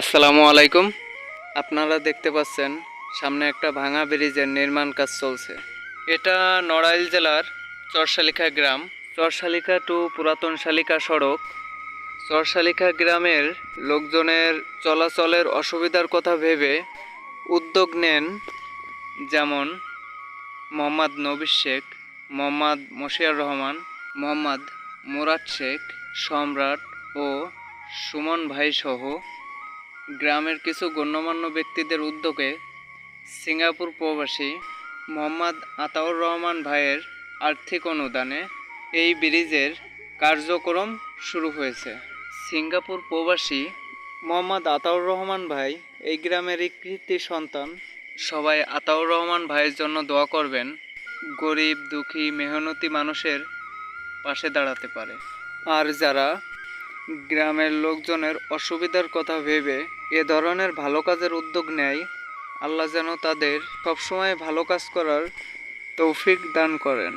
আসসালামু আলাইকুম। আপনারা দেখতে পাচ্ছেন, সামনে একটা ভাঙা ব্রিজের নির্মাণ কাজ চলছে। এটা নড়াইল জেলার চরশালিকা গ্রাম। চরশালিকা টু পুরাতন শালিকা সড়ক। চরশালিকা গ্রামের লোকজনের চলাচলের অসুবিধার কথা ভেবে উদ্যোগ নেন যেমন মোহাম্মদ নবির শেখ, মোহাম্মদ মশিয়ার রহমান, মোহাম্মদ মুরাদ শেখ, সম্রাট ও সুমন ভাই সহ গ্রামের কিছু গণ্যমান্য ব্যক্তিদের উদ্যোগে সিঙ্গাপুর প্রবাসী মোহাম্মদ আতাউর রহমান ভাইয়ের আর্থিক অনুদানে এই ব্রিজের কার্যক্রম শুরু হয়েছে। সিঙ্গাপুর প্রবাসী মোহাম্মদ আতাউর রহমান ভাই এই গ্রামেরই কৃতি সন্তান। সবাই আতাউর রহমান ভাইয়ের জন্য দোয়া করবেন, গরিব, দুঃখী, মেহনতি মানুষের পাশে দাঁড়াতে পারে। আর যারা গ্রামের লোকজনের অসুবিধার কথা ভেবে এ ধরনের ভালো কাজের উদ্যোগ নেয়। আল্লাহ যেন তাদের সবসময় ভালো কাজ করার তৌফিক দান করেন।